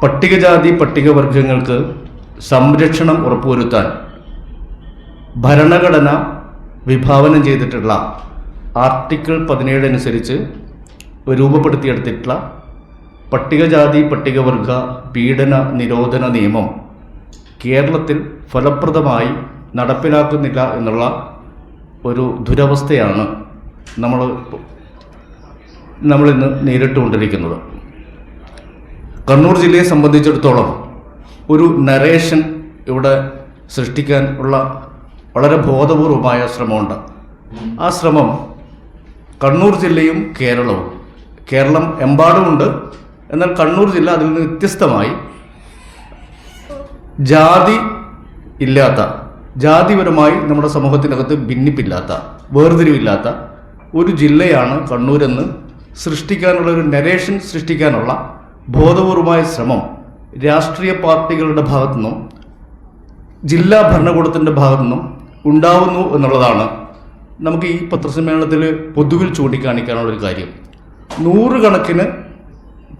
പട്ടികജാതി പട്ടികവർഗങ്ങൾക്ക് സംരക്ഷണം ഉറപ്പുവരുത്താൻ ഭരണഘടന വിഭാവനം ചെയ്തിട്ടുള്ള ആർട്ടിക്കിൾ പതിനേഴ് അനുസരിച്ച് രൂപപ്പെടുത്തിയെടുത്തിട്ടുള്ള പട്ടികജാതി പട്ടികവർഗ പീഡന നിരോധന നിയമം കേരളത്തിൽ ഫലപ്രദമായി നടപ്പിലാക്കുന്നില്ല എന്നുള്ള ഒരു ദുരവസ്ഥയാണ് നമ്മൾ നമ്മളിന്ന് നേരിട്ടുകൊണ്ടിരിക്കുന്നത്. കണ്ണൂർ ജില്ലയെ സംബന്ധിച്ചിടത്തോളം ഒരു നരേഷൻ ഇവിടെ സൃഷ്ടിക്കാൻ ഉള്ള വളരെ ബോധപൂർവമായ ശ്രമമുണ്ട്. ആ ശ്രമം കണ്ണൂർ ജില്ലയും കേരളവും കേരളം എമ്പാടുമുണ്ട് എന്നാൽ കണ്ണൂർ ജില്ല അതിൽ നിന്ന് വ്യത്യസ്തമായി ജാതി ഇല്ലാത്ത ജാതിപരമായി നമ്മുടെ സമൂഹത്തിനകത്ത് ഭിന്നിപ്പില്ലാത്ത വേർതിരിവില്ലാത്ത ഒരു ജില്ലയാണ് കണ്ണൂരെന്ന് സൃഷ്ടിക്കാനുള്ള ഒരു നരേഷൻ സൃഷ്ടിക്കാനുള്ള ബോധപൂർവമായ ശ്രമം രാഷ്ട്രീയ പാർട്ടികളുടെ ഭാഗത്തു നിന്നും ജില്ലാ ഭരണകൂടത്തിന്റെ ഭാഗത്തു നിന്നും ഉണ്ടാവുന്നു എന്നുള്ളതാണ് നമുക്ക് ഈ പത്രസമ്മേളനത്തിൽ പൊതുവിൽ ചൂണ്ടിക്കാണിക്കാനുള്ള ഒരു കാര്യം. നൂറുകണക്കിന്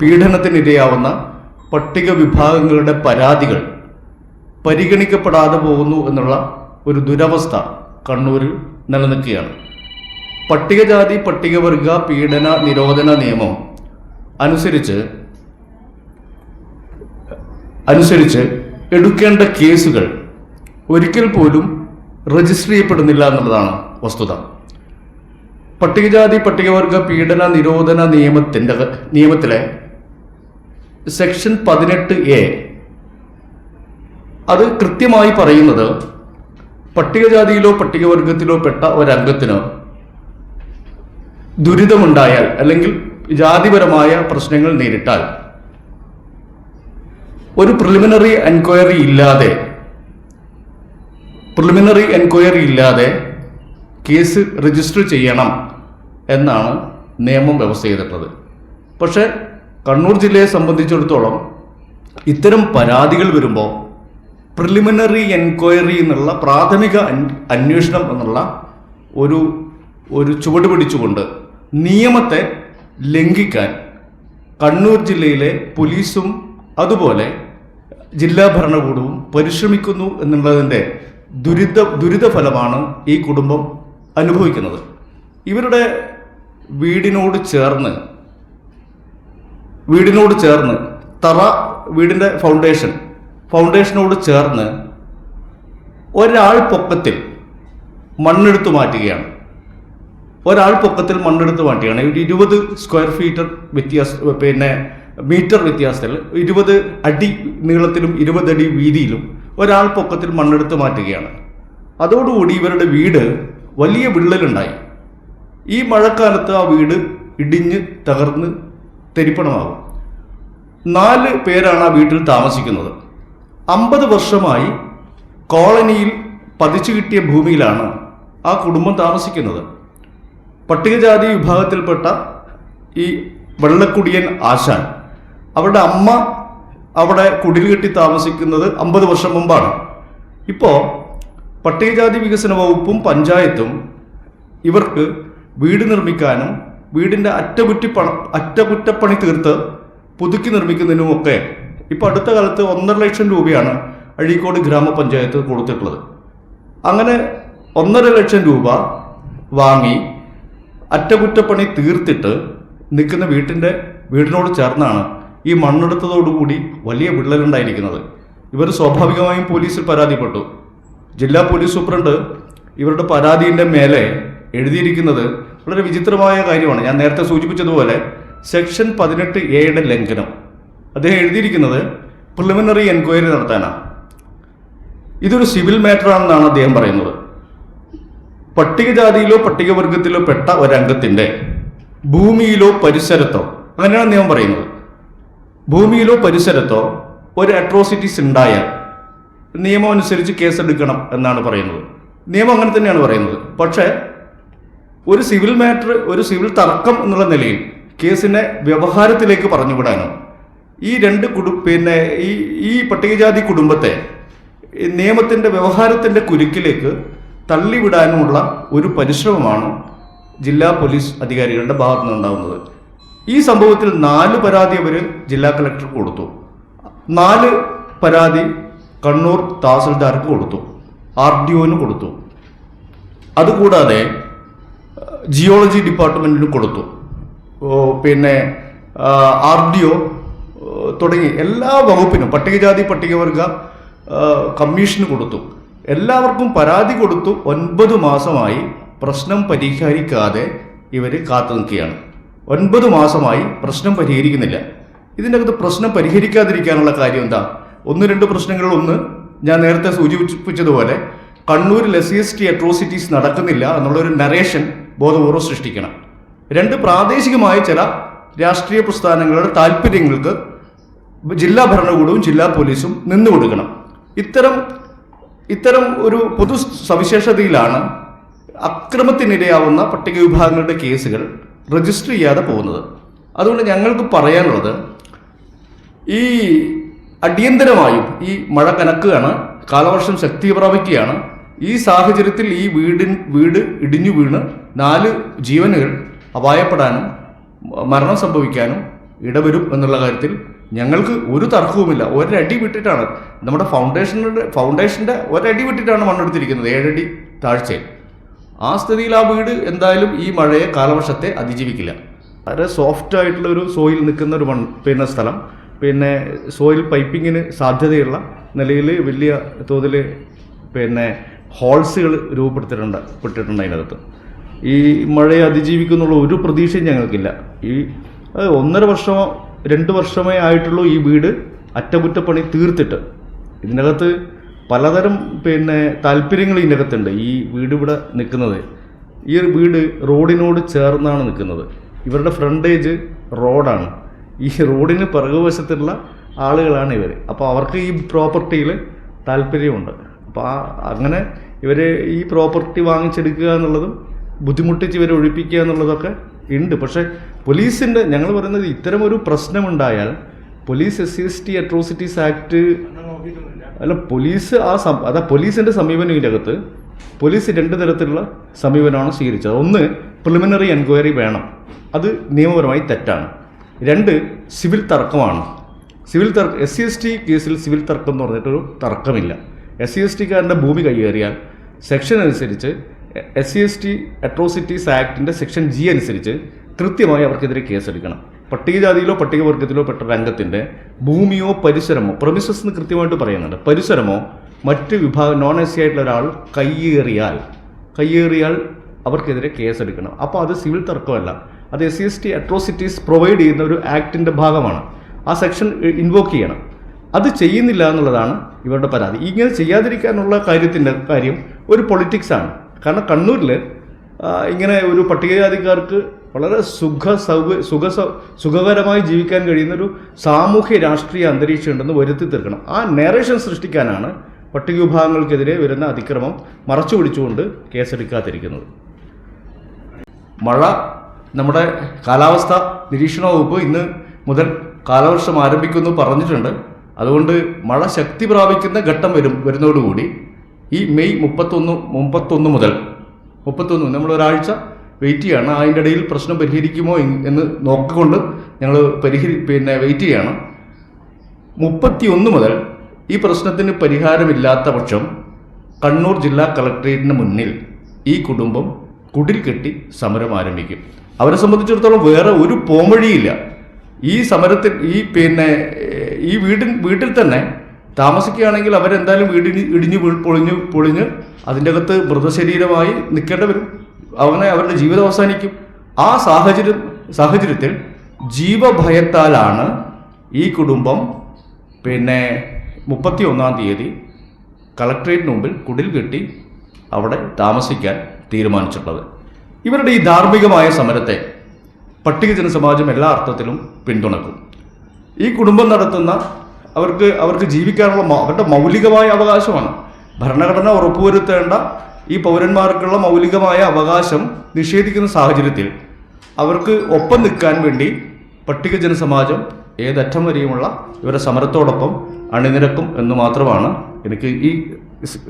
പീഡനത്തിനിരയാവുന്ന പട്ടിക വിഭാഗങ്ങളുടെ പരാതികൾ പരിഗണിക്കപ്പെടാതെ പോകുന്നു എന്നുള്ള ഒരു ദുരവസ്ഥ കണ്ണൂരിൽ നിലനിൽക്കുകയാണ്. പട്ടികജാതി പട്ടികവർഗ പീഡന നിരോധന നിയമം അനുസരിച്ച് അനുസരിച്ച് എടുക്കേണ്ട കേസുകൾ ഒരിക്കൽ പോലും രജിസ്റ്റർ ചെയ്യപ്പെടുന്നില്ല എന്നുള്ളതാണ് വസ്തുത. പട്ടികജാതി പട്ടികവർഗ പീഡന നിരോധന നിയമത്തിന്റെ നിയമത്തിലെ സെക്ഷൻ പതിനെട്ട് എ അത് കൃത്യമായി പറയുന്നത് പട്ടികജാതിയിലോ പട്ടികവർഗത്തിലോ പെട്ട ഒരംഗത്തിന് ദുരിതമുണ്ടായാൽ അല്ലെങ്കിൽ ജാതിപരമായ പ്രശ്നങ്ങൾ നേരിട്ടാൽ ഒരു പ്രിലിമിനറി എൻക്വയറി ഇല്ലാതെ പ്രിലിമിനറി എൻക്വയറി ഇല്ലാതെ കേസ് രജിസ്റ്റർ ചെയ്യണം എന്നാണ് നിയമം വ്യവസ്ഥ ചെയ്തിട്ടുള്ളത്. പക്ഷേ കണ്ണൂർ ജില്ലയെ സംബന്ധിച്ചിടത്തോളം ഇത്തരം പരാതികൾ വരുമ്പോൾ പ്രിലിമിനറി എൻക്വയറി എന്നുള്ള പ്രാഥമിക അന്വേഷണം എന്നുള്ള ഒരു ഒരു ചുവട് പിടിച്ചുകൊണ്ട് നിയമത്തെ ലംഘിക്കാൻ കണ്ണൂർ ജില്ലയിലെ പോലീസും അതുപോലെ ജില്ലാ ഭരണകൂടവും പരിശ്രമിക്കുന്നു എന്നുള്ളതിന്റെ ദുരിത ദുരിതഫലമാണ് ഈ കുടുംബം അനുഭവിക്കുന്നത്. ഇവരുടെ വീടിനോട് ചേർന്ന് വീടിനോട് ചേർന്ന് തറ വീടിന്റെ ഫൗണ്ടേഷൻ ഫൗണ്ടേഷനോട് ചേർന്ന് ഒരാൾ പൊക്കത്തിൽ മണ്ണെടുത്തു മാറ്റുകയാണ്. ഒരാൾ പൊക്കത്തിൽ മണ്ണെടുത്ത് മാറ്റുകയാണ്. ഇരുപത് സ്ക്വയർ ഫീറ്റർ വ്യത്യാസ പിന്നെ മീറ്റർ വ്യത്യാസത്തിൽ ഇരുപത് അടി നീളത്തിലും ഇരുപത് അടി വീതിയിലും ഒരാൾ പൊക്കത്തിൽ മണ്ണെടുത്ത് മാറ്റുകയാണ്. അതോടുകൂടി ഇവരുടെ വീട് വലിയ വിള്ളലുണ്ടായി. ഈ മഴക്കാലത്ത് ആ വീട് ഇടിഞ്ഞ് തകർന്ന് തെരിപ്പണമാകും. നാല് പേരാണ് ആ വീട്ടിൽ താമസിക്കുന്നത്. അമ്പത് വർഷമായി കോളനിയിൽ പതിച്ചു കിട്ടിയ ഭൂമിയിലാണ് ആ കുടുംബം താമസിക്കുന്നത്. പട്ടികജാതി വിഭാഗത്തിൽപ്പെട്ട ഈ വെള്ളക്കുടിയൻ ആശാൻ അവരുടെ അമ്മ അവിടെ കുടിൽ കെട്ടി താമസിക്കുന്നത് അമ്പത് വർഷം മുമ്പാണ്. ഇപ്പോൾ പട്ടികജാതി വികസന വകുപ്പും പഞ്ചായത്തും ഇവർക്ക് വീട് നിർമ്മിക്കാനും വീടിന്റെ അറ്റകുറ്റി പണ അറ്റകുറ്റപ്പണി തീർത്ത് പുതുക്കി നിർമ്മിക്കുന്നതിനുമൊക്കെ ഇപ്പോൾ അടുത്ത കാലത്ത് ഒന്നര ലക്ഷം രൂപയാണ് അഴീക്കോട് ഗ്രാമപഞ്ചായത്ത് കൊടുത്തിട്ടുള്ളത്. അങ്ങനെ ഒന്നര ലക്ഷം രൂപ വാങ്ങി അറ്റകുറ്റപ്പണി തീർത്തിട്ട് നിൽക്കുന്ന വീട്ടിന്റെ വീടിനോട് ചേർന്നാണ് ഈ മണ്ണെടുത്തതോടുകൂടി വലിയ വിള്ളലുണ്ടായിരിക്കുന്നത്. ഇവർ സ്വാഭാവികമായും പോലീസിൽ പരാതിപ്പെട്ടു. ജില്ലാ പോലീസ് സൂപ്രണ്ട് ഇവരുടെ പരാതിന്റെ മേലെ എഴുതിയിരിക്കുന്നത് വളരെ വിചിത്രമായ കാര്യമാണ്. ഞാൻ നേരത്തെ സൂചിപ്പിച്ചതുപോലെ സെക്ഷൻ പതിനെട്ട് എയുടെ ലംഘനം. അദ്ദേഹം എഴുതിയിരിക്കുന്നത് പ്രിലിമിനറി എൻക്വയറി നടത്താനാണ് ഇതൊരു സിവിൽ മാറ്റർ ആണെന്നാണ് അദ്ദേഹം പറയുന്നത്. പട്ടികജാതിയിലോ പട്ടികവർഗത്തിലോ പെട്ട ഒരംഗത്തിന്റെ ഭൂമിയിലോ പരിസരത്തോ അങ്ങനെയാണ് അദ്ദേഹം പറയുന്നത്. ഭൂമിയിലോ പരിസരത്തോ ഒരു അട്രോസിറ്റീസ് ഉണ്ടായാൽ നിയമം അനുസരിച്ച് കേസെടുക്കണം എന്നാണ് പറയുന്നത്. നിയമം അങ്ങനെ തന്നെയാണ് പറയുന്നത്. പക്ഷേ ഒരു സിവിൽ മാറ്റർ ഒരു സിവിൽ തർക്കം എന്നുള്ള നിലയിൽ കേസിനെ വ്യവഹാരത്തിലേക്ക് പറഞ്ഞുവിടാനോ ഈ രണ്ട് കുടു പിന്നെ ഈ ഈ പട്ടികജാതി കുടുംബത്തെ നിയമത്തിന്റെ വ്യവഹാരത്തിന്റെ കുരുക്കിലേക്ക് തള്ളിവിടാനുമുള്ള ഒരു പരിശ്രമമാണ് ജില്ലാ പോലീസ് അധികാരികളുടെ ഭാഗത്തു നിന്നുണ്ടാകുന്നത് ഈ സംഭവത്തിൽ നാല് പരാതി അവർ ജില്ലാ കളക്ടർ കൊടുത്തു. നാല് പരാതി കണ്ണൂർ തഹസിൽദാർക്ക് കൊടുത്തു. ആർ ഡി ഒന് കൊടുത്തു. അതുകൂടാതെ ജിയോളജി ഡിപ്പാർട്ട്മെന്റിനും കൊടുത്തു. പിന്നെ ആർ ഡി ഒ തുടങ്ങി എല്ലാ വകുപ്പിനും പട്ടികജാതി പട്ടികവർഗ കമ്മീഷന് കൊടുത്തു. എല്ലാവർക്കും പരാതി കൊടുത്തു. ഒൻപത് മാസമായി പ്രശ്നം പരിഹരിക്കാതെ ഇവർ കാത്തു നിൽക്കുകയാണ് ഒൻപത് മാസമായി പ്രശ്നം പരിഹരിക്കുന്നില്ല. ഇതിനകത്ത് പ്രശ്നം പരിഹരിക്കാതിരിക്കാനുള്ള കാര്യം എന്താ? ഒന്ന് രണ്ട് പ്രശ്നങ്ങളിൽ ഒന്ന് ഞാൻ നേരത്തെ സൂചിപ്പിച്ചതുപോലെ കണ്ണൂരിൽ എസ് എസ് അട്രോസിറ്റീസ് നടക്കുന്നില്ല എന്നുള്ളൊരു നരേഷൻ ബോധപൂർവം സൃഷ്ടിക്കണം. രണ്ട് പ്രാദേശികമായ ചില രാഷ്ട്രീയ പ്രസ്ഥാനങ്ങളുടെ താല്പര്യങ്ങൾക്ക് ജില്ലാ ഭരണകൂടവും ജില്ലാ പോലീസും നിന്നു കൊടുക്കണം. ഇത്തരം ഇത്തരം ഒരു പൊതു സവിശേഷതയിലാണ് അക്രമത്തിനിരയാവുന്ന പട്ടിക വിഭാഗങ്ങളുടെ കേസുകൾ രജിസ്റ്റർ ചെയ്യാതെ പോകുന്നത്. അതുകൊണ്ട് ഞങ്ങൾക്ക് പറയാനുള്ളത് ഈ അടിയന്തരമായും ഈ മഴ കനക്കുകയാണ് കാലവർഷം ശക്തി പ്രാപിക്കുകയാണ് ഈ സാഹചര്യത്തിൽ ഈ വീടിൻ വീട് ഇടിഞ്ഞു വീണ് നാല് ജീവനുകൾ അപായപ്പെടാനും മരണം സംഭവിക്കാനും ഇടവരും എന്നുള്ള കാര്യത്തിൽ ഞങ്ങൾക്ക് ഒരു തർക്കവുമില്ല. ഒരടി വിട്ടിട്ടാണ് നമ്മുടെ ഫൗണ്ടേഷനുടെ ഫൗണ്ടേഷന്റെ ഒരടി വിട്ടിട്ടാണ് മണ്ണെടുത്തിരിക്കുന്നത്. ഏഴടി താഴ്ചയിൽ. ആ സ്ഥിതിയിൽ ആ വീട് എന്തായാലും ഈ മഴയെ കാലവർഷത്തെ അതിജീവിക്കില്ല. വളരെ സോഫ്റ്റ് ആയിട്ടുള്ള ഒരു സോയിൽ നിൽക്കുന്ന ഒരു പിന്നെ സ്ഥലം. പിന്നെ സോയിൽ പൈപ്പിങ്ങിന് സാധ്യതയുള്ള നിലയിൽ വലിയ തോതിൽ പിന്നെ ഹോൾസുകൾ രൂപപ്പെടുത്തിയിട്ടുണ്ട് പെട്ടിട്ടുണ്ട് അതിനകത്ത്. ഈ മഴയെ അതിജീവിക്കുന്നുള്ള ഒരു പ്രതീക്ഷയും ഞങ്ങൾക്കില്ല. ഈ ഒന്നര വർഷമോ രണ്ട് വർഷമേ ആയിട്ടുള്ളൂ ഈ വീട് അറ്റകുറ്റപ്പണി തീർത്തിട്ട്. ഇതിനകത്ത് പലതരം പിന്നെ താല്പര്യങ്ങൾ ഇതിന്റെ അകത്തുണ്ട് ഈ വീട് ഇവിടെ നിൽക്കുന്നത്. ഈ ഒരു വീട് റോഡിനോട് ചേർന്നാണ് നിൽക്കുന്നത്. ഇവരുടെ ഫ്രണ്ടേജ് റോഡാണ്. ഈ റോഡിന് പിറകുവശത്തുള്ള ആളുകളാണ് ഇവർ അപ്പോൾ അവർക്ക് ഈ പ്രോപ്പർട്ടിയിൽ താല്പര്യമുണ്ട്. അപ്പോൾ ആ അങ്ങനെ ഇവർ ഈ പ്രോപ്പർട്ടി വാങ്ങിച്ചെടുക്കുക എന്നുള്ളതും ബുദ്ധിമുട്ടിച്ച് ഇവരെ ഒഴിപ്പിക്കുക എന്നുള്ളതൊക്കെ ഉണ്ട്. പക്ഷേ പോലീസിന്റെ ഞങ്ങൾ പറയുന്നത് ഇത്തരം ഒരു പ്രശ്നമുണ്ടായാൽ police S C S T atrocities act അല്ല പോലീസ് ആ അതാ പോലീസിന്റെ സമീപനം ഇതിനകത്ത്. പോലീസ് രണ്ട് തരത്തിലുള്ള സമീപനമാണ് സ്വീകരിച്ചത്. ഒന്ന് പ്രിലിമിനറി എൻക്വയറി വേണം. അത് നിയമപരമായി തെറ്റാണ്. രണ്ട് സിവിൽ തർക്കമാണ്. സിവിൽ തർക്കം എസ് സി എസ് ടി കേസിൽ സിവിൽ തർക്കം എന്ന് പറഞ്ഞിട്ടൊരു തർക്കമില്ല. എസ് സി എസ് ടിക്കാരന്റെ ഭൂമി കൈയേറിയാൽ സെക്ഷൻ അനുസരിച്ച് S C S T atrocities ആക്ടിന്റെ section G അനുസരിച്ച് കൃത്യമായി അവർക്കെതിരെ കേസെടുക്കണം പട്ടികജാതിയിലോ പട്ടികവർഗത്തിലോ പെട്ട രംഗത്തിന്റെ ഭൂമിയോ പരിസരമോ പ്രൊമിസസ് എന്ന് കൃത്യമായിട്ട് പറയുന്നുണ്ട്. പരിസരമോ മറ്റ് വിഭാഗം നോൺ എസ് സി ആയിട്ടുള്ള ഒരാൾ കയ്യേറിയാൽ കയ്യേറിയാൽ അവർക്കെതിരെ കേസെടുക്കണം. അപ്പോൾ അത് സിവിൽ തർക്കമല്ല. അത് S C S T atrocities provide ചെയ്യുന്ന ഒരു ആക്ടിന്റെ ഭാഗമാണ്. ആ സെക്ഷൻ ഇൻവോക്ക് ചെയ്യണം. അത് ചെയ്യുന്നില്ല എന്നുള്ളതാണ് ഇവരുടെ പരാതി. ഇങ്ങനെ ചെയ്യാതിരിക്കാനുള്ള കാര്യത്തിന്റെ കാര്യം ഒരു പൊളിറ്റിക്സാണ് കാരണം കണ്ണൂരിൽ ഇങ്ങനെ ഒരു പട്ടികജാതിക്കാർക്ക് വളരെ സുഖ സൗക സുഖ സുഖകരമായി ജീവിക്കാൻ കഴിയുന്ന ഒരു സാമൂഹ്യ രാഷ്ട്രീയ അന്തരീക്ഷം ഉണ്ടെന്ന് വരുത്തി തീർക്കണം. ആ നേറേഷൻ സൃഷ്ടിക്കാനാണ് പട്ടിക വിഭാഗങ്ങൾക്കെതിരെ വരുന്ന അതിക്രമം മറച്ചു പിടിച്ചുകൊണ്ട് കേസെടുക്കാതിരിക്കുന്നത്. മഴ നമ്മുടെ കാലാവസ്ഥ നിരീക്ഷണ വകുപ്പ് ഇന്ന് മുതൽ കാലവർഷം ആരംഭിക്കുമെന്ന് പറഞ്ഞിട്ടുണ്ട്. അതുകൊണ്ട് മഴ ശക്തി പ്രാപിക്കുന്ന ഘട്ടം വരും വരുന്നതോടുകൂടി. ഈ മെയ് മുപ്പത്തൊന്ന് മുപ്പത്തൊന്ന് മുതൽ മുപ്പത്തൊന്ന് നമ്മൾ ഒരാഴ്ച വെയിറ്റ് ചെയ്യാണ്. അതിന്റെ ഇടയിൽ പ്രശ്നം പരിഹരിക്കുമോ എന്ന് നോക്കിക്കൊണ്ട് ഞങ്ങൾ പരിഹരി പിന്നെ വെയിറ്റ് ചെയ്യാണ്. മുപ്പത്തി ഒന്ന് മുതൽ ഈ പ്രശ്നത്തിന് പരിഹാരമില്ലാത്ത പക്ഷം കണ്ണൂർ ജില്ലാ കളക്ടറേറ്റിന് മുന്നിൽ ഈ കുടുംബം കുടിൽ കെട്ടി സമരം ആരംഭിക്കും. അവരെ സംബന്ധിച്ചിടത്തോളം വേറെ ഒരു പോംവഴിയില്ല. ഈ സമരത്തിൽ ഈ പിന്നെ ഈ വീട്ടിൽ വീട്ടിൽ തന്നെ താമസിക്കുകയാണെങ്കിൽ അവരെന്തായാലും വീടിന് ഇടിഞ്ഞ് പൊളിഞ്ഞ് പൊളിഞ്ഞ് അതിന്റെ അകത്ത് മൃതശരീരമായി നിൽക്കേണ്ടി വരും. അങ്ങനെ അവരുടെ ജീവിതം അവസാനിക്കും. ആ സാഹചര്യം സാഹചര്യത്തിൽ ജീവഭയത്താലാണ് ഈ കുടുംബം പിന്നെ മുപ്പത്തി ഒന്നാം തീയതി കളക്ട്രേറ്റിന് മുമ്പിൽ കുടിൽ കെട്ടി അവിടെ താമസിക്കാൻ തീരുമാനിച്ചിട്ടുള്ളത്. ഇവരുടെ ഈ ധാർമ്മികമായ സമരത്തെ പട്ടികജന സമാജം എല്ലാ അർത്ഥത്തിലും പിന്തുണക്കും. ഈ കുടുംബം നടത്തുന്ന അവർക്ക് അവർക്ക് ജീവിക്കാനുള്ള അവരുടെ മൗലികമായ അവകാശമാണ്. ഭരണഘടന ഉറപ്പുവരുത്തേണ്ട ഈ പൗരന്മാർക്കുള്ള മൗലികമായ അവകാശം നിഷേധിക്കുന്ന സാഹചര്യത്തിൽ അവർക്ക് ഒപ്പം നിൽക്കാൻ വേണ്ടി പട്ടിക ജനസമാജം ഏതറ്റം വരെയുമുള്ള ഇവരുടെ സമരത്തോടൊപ്പം അണിനിരക്കും എന്ന് മാത്രമാണ് എനിക്ക് ഈ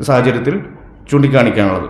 സാഹചര്യത്തിൽ ചൂണ്ടിക്കാണിക്കാനുള്ളത്.